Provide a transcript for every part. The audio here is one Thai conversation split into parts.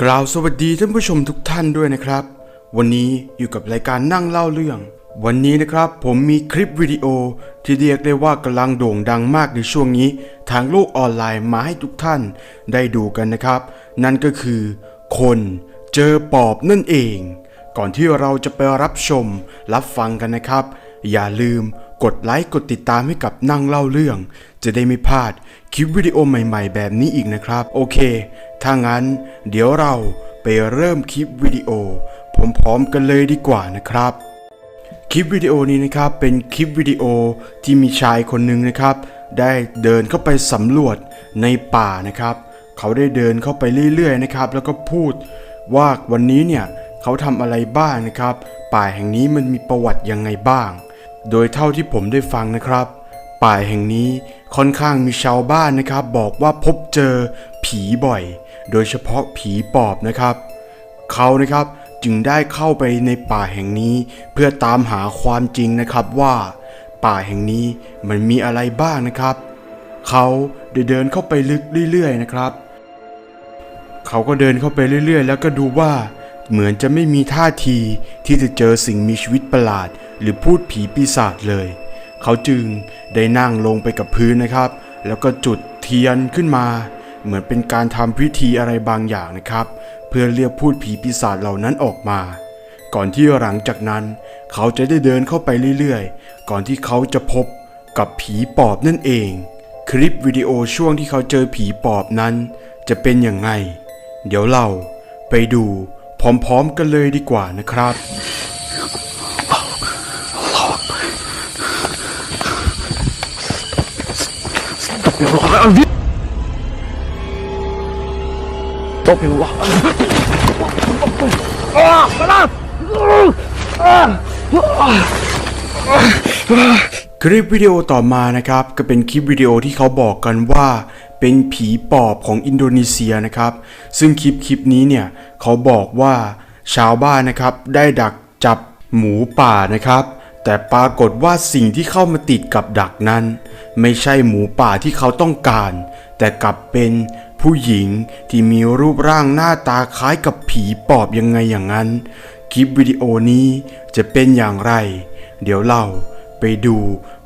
กล่าวสวัสดีท่านผู้ชมทุกท่านด้วยนะครับ วันนี้อยู่กับรายการนั่งเล่าเรื่อง วันนี้นะครับผมมีคลิปวิดีโอที่เรียกได้ว่ากำลังโด่งดังมากในช่วงนี้ ทางโลกออนไลน์มาให้ทุกท่านได้ดูกันนะครับ นั่นก็คือ คนเจอปอบนั่นเอง ก่อนที่เราจะไปรับชมรับฟังกันนะครับ อย่าลืม กดไลค์กดติดตามให้กับนั่งเล่าเรื่อง จะได้ไม่พลาดคลิปวิดีโอใหม่ๆ แบบนี้อีกนะครับ โอเค ถ้างั้น เดี๋ยวเราไปเริ่มคลิปวิดีโอพร้อมๆกันเลยดีกว่านะครับ คลิปวิดีโอนี้นะครับเป็นคลิปวิดีโอที่มีชายคนหนึ่งนะครับ ได้เดินเข้าไปสำรวจในป่านะครับ เขาได้เดินเข้าไปเรื่อยๆนะครับ แล้วก็พูดว่าวันนี้เนี่ยเขาทำอะไรบ้างนะครับ ป่าแห่งนี้มันมีประวัติยังไงบ้าง โดยเท่าที่ผมได้ฟังนะครับ ป่าแห่งนี้ค่อนข้างมีชาวบ้านนะครับ บอกว่าพบเจอผีบ่อย โดยเฉพาะผีปอบนะครับ เขานะครับจึงได้เข้าไปในป่าแห่งนี้ เพื่อตามหาความจริงนะครับว่า ป่าแห่งนี้มันมีอะไรบ้างนะครับ เขาได้เดินเข้าไปลึกเรื่อยๆนะครับ เขาก็เดินเข้าไปเรื่อยๆ แล้วก็ดูว่า เหมือนจะไม่มีท่าทีที่จะเจอสิ่งมีชีวิตประหลาด หรือพูดผีปีศาจเลย เขาจึงได้นั่งลงไปกับพื้นนะครับ แล้วก็จุดเทียนขึ้นมา เหมือนเป็นการทำพิธีอะไรบางอย่างนะครับ เพื่อเรียกพูดผีปีศาจเหล่านั้นออกมา ก่อนที่หลังจากนั้นเขาจะได้เดินเข้าไปเรื่อยๆ ก่อนที่เขาจะพบกับผีปอบนั่นเอง คลิปวิดีโอช่วงที่เขาเจอผีปอบนั้น จะเป็นอย่างไง เดี๋ยวเราไปดู พร้อมๆกันเลยดีกว่านะครับคลิปวิดีโอต่อมานะครับ ก็เป็นคลิปวิดีโอที่เขาบอกกันว่า เป็นผีปอบของอินโดนีเซียนะครับ ซึ่งคลิปคลิปนี้เนี่ยเขาบอกว่าชาวบ้านนะครับได้ดักจับหมูป่านะครับ แต่ปรากฏว่าสิ่งที่เข้ามาติดกับดักนั้น ไม่ใช่หมูป่าที่เขาต้องการ แต่กลับเป็นผู้หญิงที่มีรูปร่างหน้าตาคล้ายกับผีปอบยังไงอย่างนั้น คลิปวิดีโอนี้จะเป็นอย่างไร เดี๋ยวเราไปดู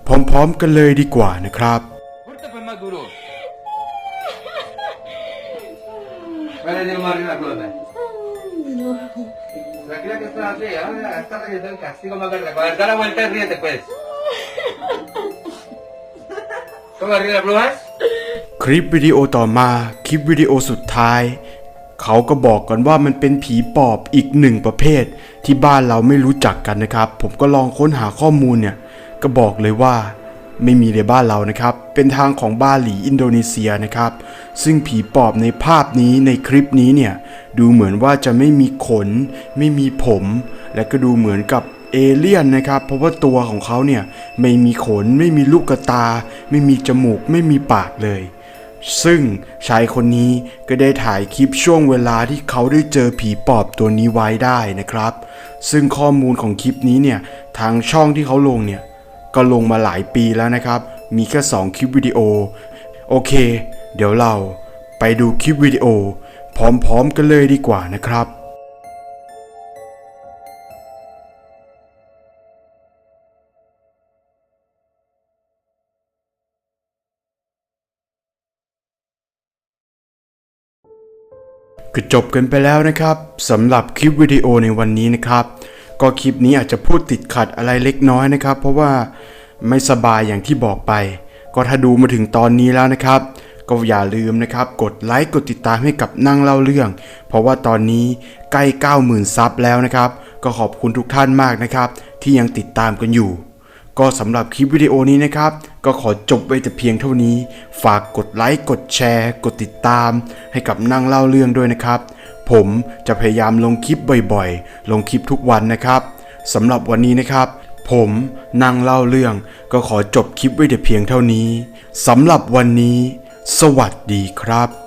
พร้อมๆกันเลยดีกว่านะครับ Fuerte pues más duro. Vale, Dios mío, arriba la pelota. Tranquila que estás así, ahora está reyendo el castigo más grande. Cuando da la vuelta y ríete pues. ¿Cómo arriba la pluma? คลิปวิดีโอต่อมาคลิปวิดีโอสุดท้าย เขาก็บอกกันว่ามันเป็นผีปอบอีกหนึ่งประเภท ที่บ้านเราไม่รู้จักกันนะครับ ผมก็ลองค้นหาข้อมูลเนี่ย ก็บอกเลยว่า ไม่มีในบ้านเรานะครับ เป็นทางของบาหลีอินโดนีเซียนะครับ ซึ่งผีปอบในภาพนี้ในคลิปนี้เนี่ย ดูเหมือนว่าจะไม่มีขน ไม่มีผม และก็ดูเหมือนกับเอเลี่ยนนะครับ เพราะว่าตัวของเขาเนี่ย ไม่มีขน ไม่มีลูกตา ไม่มีจมูก ไม่มีปากเลย ซึ่งชายคนนี้ก็ได้ถ่ายคลิปช่วงเวลาที่เขาได้เจอผีปอบตัวนี้ไว้ได้นะครับ ซึ่งข้อมูลของคลิปนี้เนี่ยทางช่องที่เขาลงเนี่ยก็ลงมาหลายปีแล้วนะครับ มีแค่2คลิปวิดีโอ โอเค เดี๋ยวเราไปดูคลิปวิดีโอ พร้อมๆกันเลยดีกว่านะครับก็จบกันไปแล้วนะครับสำหรับคลิปวิดีโอในวันนี้นะครับ ก็คลิปนี้อาจจะพูดติดขัดอะไรเล็กน้อยนะครับ เพราะว่าไม่สบายอย่างที่บอกไป ก็ถ้าดูมาถึงตอนนี้แล้วนะครับ ก็อย่าลืมนะครับ กดไลค์กดติดตามให้กับนั่งเล่าเรื่อง เพราะว่าตอนนี้ใกล้ 90,000 ซับแล้วนะครับ ก็ขอบคุณทุกท่านมากนะครับ ที่ยังติดตามกันอยู่ ก็สำหรับคลิปวิดีโอนี้นะครับ ก็ขอจบไว้แต่เพียงเท่านี้ ฝากกดไลค์กดแชร์ กดติดตาม ให้กับนั่งเล่าเรื่องด้วยนะครับ ผมจะพยายามลงคลิปบ่อยๆ ลงคลิปทุกวันนะครับสำหรับวันนี้นะครับผมนั่งเล่าเรื่องก็ขอจบคลิปไว้แต่เพียงเท่านี้สำหรับวันนี้ สวัสดีครับ